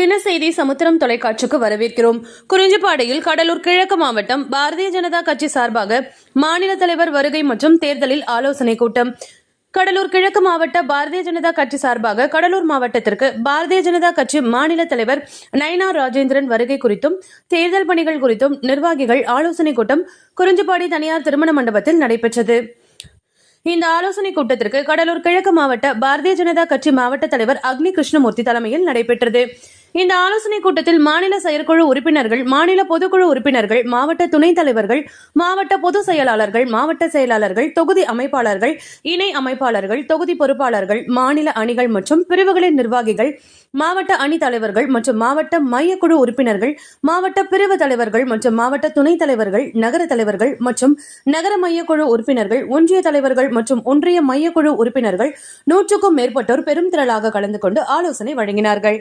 தினசெய்தி சமுத்திரம் தொலைக்காட்சிக்கு வரவேற்கிறோம். குறிஞ்சிப்பாடையில் கடலூர் கிழக்கு மாவட்டம் பாரதிய ஜனதா கட்சி சார்பாக மாநில தலைவர் வருகை மற்றும் தேர்தலில் ஆலோசனை கூட்டம். கடலூர் கிழக்கு மாவட்ட பாரதிய ஜனதா கட்சி சார்பாக கடலூர் மாவட்டத்திற்கு பாரதிய ஜனதா கட்சி மாநில தலைவர் நயனா ராஜேந்திரன் வருகை குறித்தும் தேர்தல் பணிகள் குறித்தும் நிர்வாகிகள் ஆலோசனை கூட்டம் குறிஞ்சிப்பாடி தனியார் திருமண மண்டபத்தில் நடைபெற்றது. இந்த ஆலோசனை கூட்டத்திற்கு கடலூர் கிழக்கு மாவட்ட பாரதிய ஜனதா கட்சி மாவட்ட தலைவர் அக்னி கிருஷ்ணமூர்த்தி தலைமையில் நடைபெற்றது. இந்த ஆலோசனை கூட்டத்தில் மாநில செயற்குழு உறுப்பினர்கள் மாநில பொதுக்குழு உறுப்பினர்கள் மாவட்ட துணைத் தலைவர்கள் மாவட்ட பொதுச் செயலாளர்கள் மாவட்ட செயலாளர்கள் தொகுதி அமைப்பாளர்கள் இணை அமைப்பாளர்கள் தொகுதி பொறுப்பாளர்கள் மாநில அணிகள் மற்றும் பிரிவுகளின் நிர்வாகிகள் மாவட்ட அணி தலைவர்கள் மற்றும் மாவட்ட மையக்குழு உறுப்பினர்கள் மாவட்ட பிரிவு தலைவர்கள் மற்றும் மாவட்ட துணைத் தலைவர்கள் நகர தலைவர்கள் மற்றும் நகர மையக்குழு உறுப்பினர்கள் ஒன்றிய தலைவர்கள் மற்றும் ஒன்றிய மையக்குழு உறுப்பினர்கள் நூற்றுக்கும் மேற்பட்டோர் பெரும் திரளாக கலந்து கொண்டு ஆலோசனை வழங்கினார்கள்.